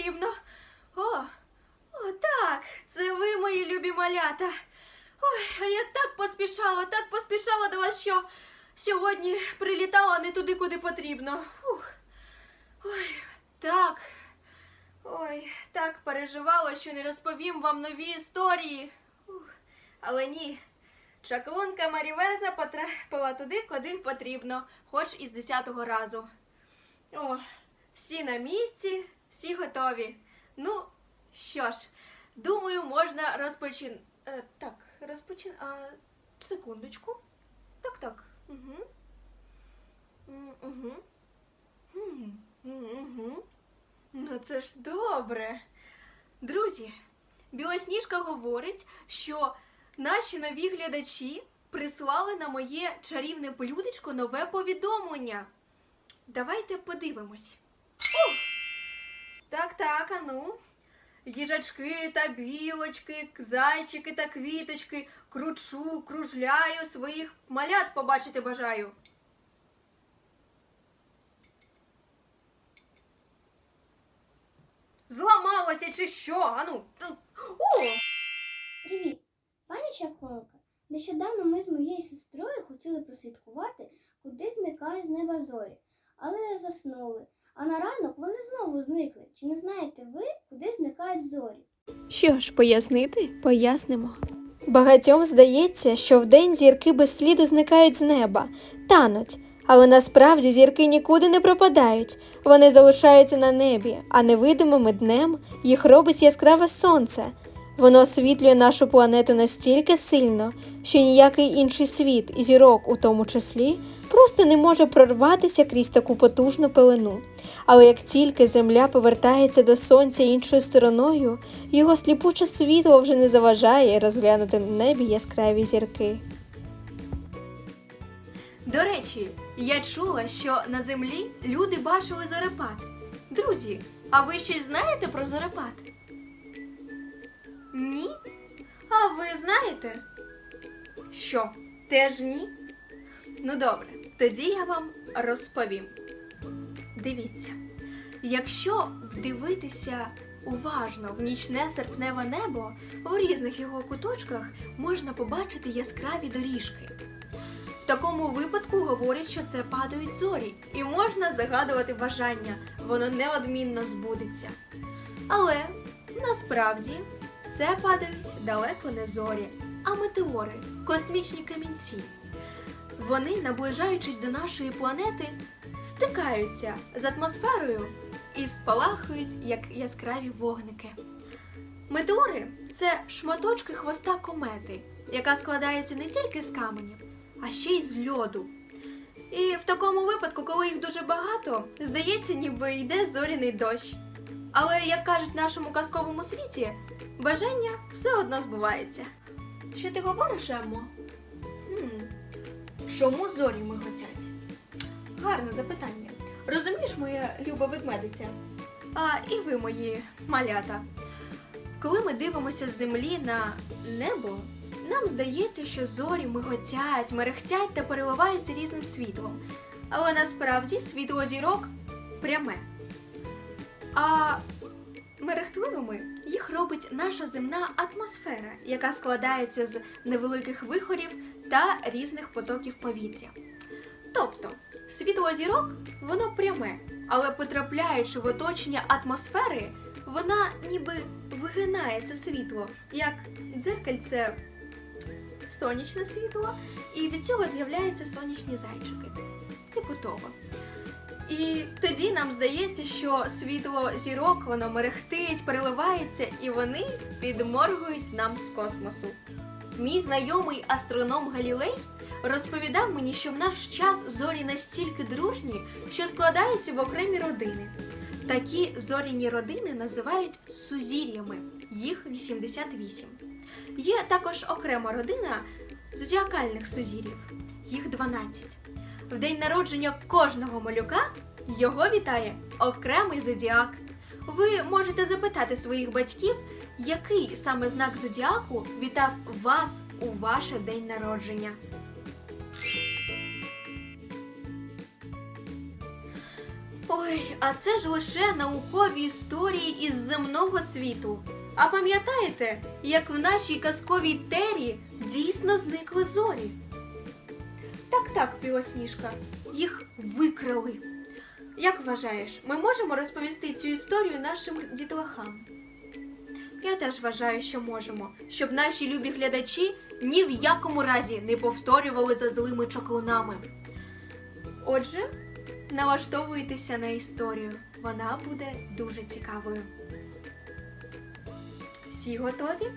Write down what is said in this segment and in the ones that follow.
потрібно. О, о, так, це ви, мої любі малята. Ой, а я так поспішала, так поспішала до вас, що сьогодні прилітала не туди, куди потрібно. Фух. Ой, так. Ой, так переживала, що не розповім вам нові історії. Ух, але ні. Чаклунка Марівеза потрапила туди, куди потрібно, хоч і з десятого разу. О, всі на місці, всі готові. Ну, що ж, думаю, можна розпочин... Е, так, розпочин... А, секундочку. Так, так. Угу. Угу. Угу. Ну, це ж добре. Друзі, Білосніжка говорить, що наші нові глядачі прислали на моє чарівне блюдечко нове повідомлення. Давайте подивимось. О! Так, так, а ну. Їжачки та білочки, зайчики та квіточки, кручу, кружляю, своїх малят побачити бажаю. Зламалося чи що? Ану. О! Привіт, пані Чаклунка. Нещодавно ми з моєю сестрою хотіли прослідкувати, куди зникають з неба зорі, але заснули. А на ранок вони знову зникли. Чи не знаєте ви, куди зникають зорі? Що ж, пояснити? Пояснимо. Багатьом здається, що вдень зірки без сліду зникають з неба, тануть. Але насправді зірки нікуди не пропадають, вони залишаються на небі, а невидимими днем їх робить яскраве сонце. Воно освітлює нашу планету настільки сильно, що ніякий інший світ, і зірок у тому числі, просто не може прорватися крізь таку потужну пелену. Але як тільки Земля повертається до сонця іншою стороною, його сліпуче світло вже не заважає розглянути на небі яскраві зірки. До речі, я чула, що на землі люди бачили зорепад. Друзі, а ви щось знаєте про зорепад? Ні? А ви знаєте? Що, теж ні? Ну добре, тоді я вам розповім. Дивіться, якщо вдивитися уважно в нічне серпневе небо, у різних його куточках можна побачити яскраві доріжки. В такому випадку говорять, що це падають зорі, і можна загадувати бажання, воно неодмінно збудеться. Але насправді це падають далеко не зорі, а метеори, космічні камінці. Вони, наближаючись до нашої планети, стикаються з атмосферою і спалахують як яскраві вогники. Метеори це шматочки хвоста комети, яка складається не тільки з каменів, а ще й з льоду. І в такому випадку, коли їх дуже багато, здається, ніби йде зоряний дощ. Але, як кажуть в нашому казковому світі, бажання все одно збувається. Що ти говориш, Еммо? Чому зорі миготять? Гарне запитання. Розумієш, моя люба ведмедиця? А і ви, мої малята. Коли ми дивимося з землі на небо, нам здається, що зорі миготять, мерехтять та переливаються різним світлом. Але насправді світло зірок пряме. А мерехтливими їх робить наша земна атмосфера, яка складається з невеликих вихорів та різних потоків повітря. Тобто, світло зірок воно пряме, але потрапляючи в оточення атмосфери, вона ніби вигинає це світло, як дзеркальце сонячне світло, і від цього з'являються сонячні зайчики. Типу того. І тоді нам здається, що світло зірок воно мерехтить, переливається, і вони підморгують нам з космосу. Мій знайомий астроном Галілей розповідав мені, що в наш час зорі настільки дружні, що складаються в окремі родини. Такі зоряні родини називають сузір'ями, їх 88. Є також окрема родина зодіакальних сузір'їв, їх 12. В день народження кожного малюка його вітає окремий зодіак. Ви можете запитати своїх батьків, який саме знак зодіаку вітав вас у ваше день народження. Ой, а це ж лише наукові історії із земного світу. А пам'ятаєте, як в нашій казковій тері дійсно зникли зорі? Так, так, білосніжка, їх викрали. Як вважаєш, ми можемо розповісти цю історію нашим дітлахам? Я теж вважаю, що можемо, щоб наші любі глядачі ні в якому разі не повторювали за злими чаклунами. Отже, налаштовуйтеся на історію. Вона буде дуже цікавою. Всі готові?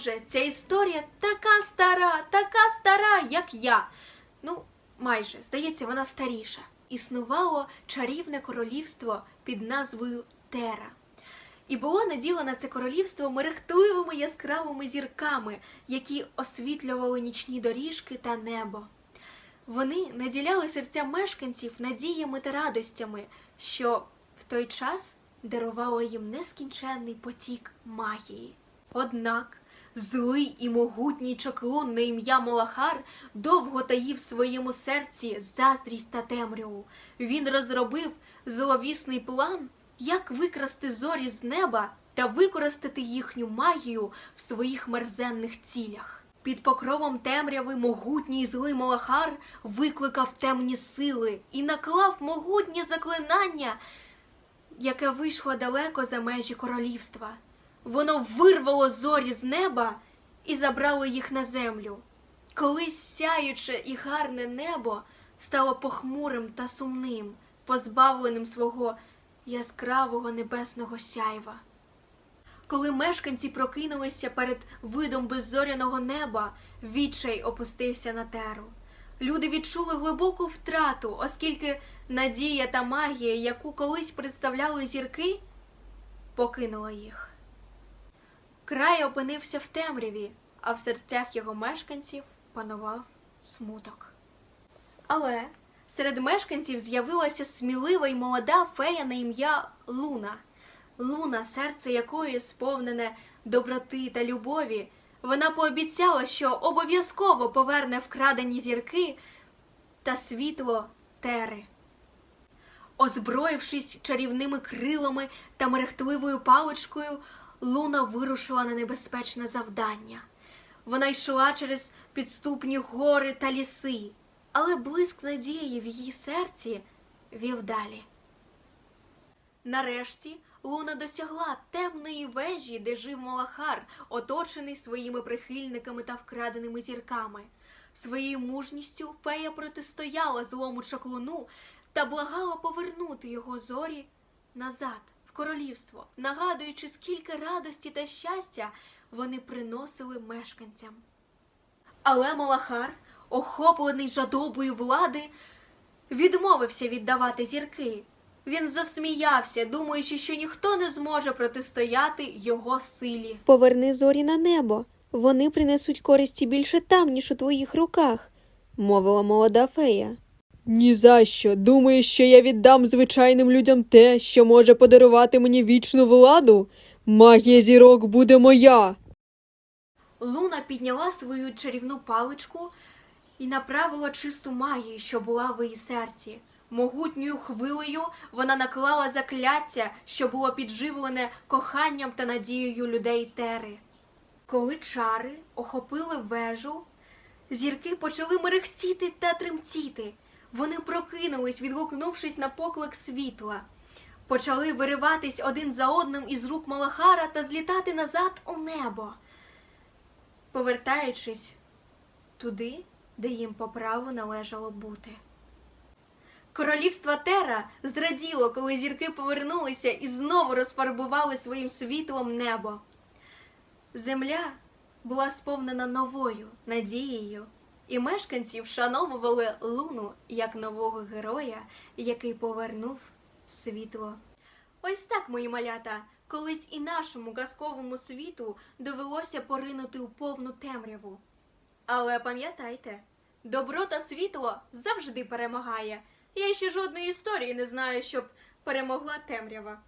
Отже, ця історія така стара, така стара, як я. Ну, майже, здається, вона старіша. Існувало чарівне королівство під назвою Тера. І було наділено це королівство мерехтливими яскравими зірками, які освітлювали нічні доріжки та небо. Вони наділяли серця мешканців надіями та радостями, що в той час дарувало їм нескінченний потік магії. Однак злий і могутній чаклун на ім'я Молахар довго таїв в своєму серці заздрість та темряву. Він розробив зловісний план, як викрасти зорі з неба та використати їхню магію в своїх мерзенних цілях. Під покровом темряви могутній злий Малахар викликав темні сили і наклав могутнє заклинання, яке вийшло далеко за межі королівства. Воно вирвало зорі з неба і забрало їх на землю. Колись сяюче і гарне небо стало похмурим та сумним, позбавленим свого яскравого небесного сяйва. Коли мешканці прокинулися перед видом беззоряного неба, відчай опустився на теру. Люди відчули глибоку втрату, оскільки надія та магія, яку колись представляли зірки, покинула їх. Край опинився в темряві, а в серцях його мешканців панував смуток. Але серед мешканців з'явилася смілива й молода фея на ім'я Луна. Луна, серце якої сповнене доброти та любові, вона пообіцяла, що обов'язково поверне вкрадені зірки та світло тери. Озброївшись чарівними крилами та мерехтливою паличкою, Луна вирушила на небезпечне завдання. Вона йшла через підступні гори та ліси, але блиск надії в її серці вів далі. Нарешті Луна досягла темної вежі, де жив Малахар, оточений своїми прихильниками та вкраденими зірками. Своєю мужністю фея протистояла злому чаклуну та благала повернути його зорі назад, в королівство, нагадуючи, скільки радості та щастя вони приносили мешканцям. Але Малахар, охоплений жадобою влади, відмовився віддавати зірки. Він засміявся, думаючи, що ніхто не зможе протистояти його силі. Поверни зорі на небо. Вони принесуть користі більше там, ніж у твоїх руках, мовила молода фея. Ні за що. Думаєш, що я віддам звичайним людям те, що може подарувати мені вічну владу? Магія зірок буде моя. Луна підняла свою чарівну паличку і направила чисту магію, що була в її серці. Могутньою хвилею вона наклала закляття, що було підживлене коханням та надією людей Тери. Коли чари охопили вежу, зірки почали мерехтіти та тремтіти. Вони прокинулись, відгукнувшись на поклик світла. Почали вириватись один за одним із рук Малахара та злітати назад у небо повертаючись туди, де їм по праву належало бути. Королівство Тера зраділо, коли зірки повернулися і знову розфарбували своїм світлом небо. Земля була сповнена новою надією, і мешканці вшановували луну як нового героя, який повернув світло. Ось так, мої малята, колись і нашому казковому світу довелося поринути у повну темряву. Але пам'ятайте, добро та світло завжди перемагає. Я ще жодної історії не знаю, щоб перемогла темрява.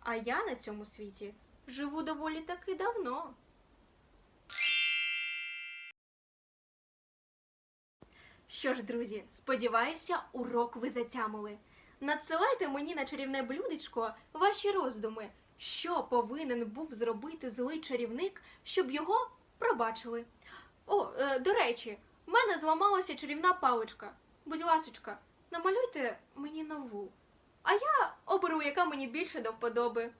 А я на цьому світі живу доволі таки давно. Що ж, друзі, сподіваюся, урок ви затямили. Надсилайте мені на чарівне блюдечко ваші роздуми, що повинен був зробити злий чарівник, щоб його пробачили. О, е, до речі, в мене зламалася чарівна паличка. Будь ласочка, намалюйте мені нову. А я оберу, яка мені більше до вподоби.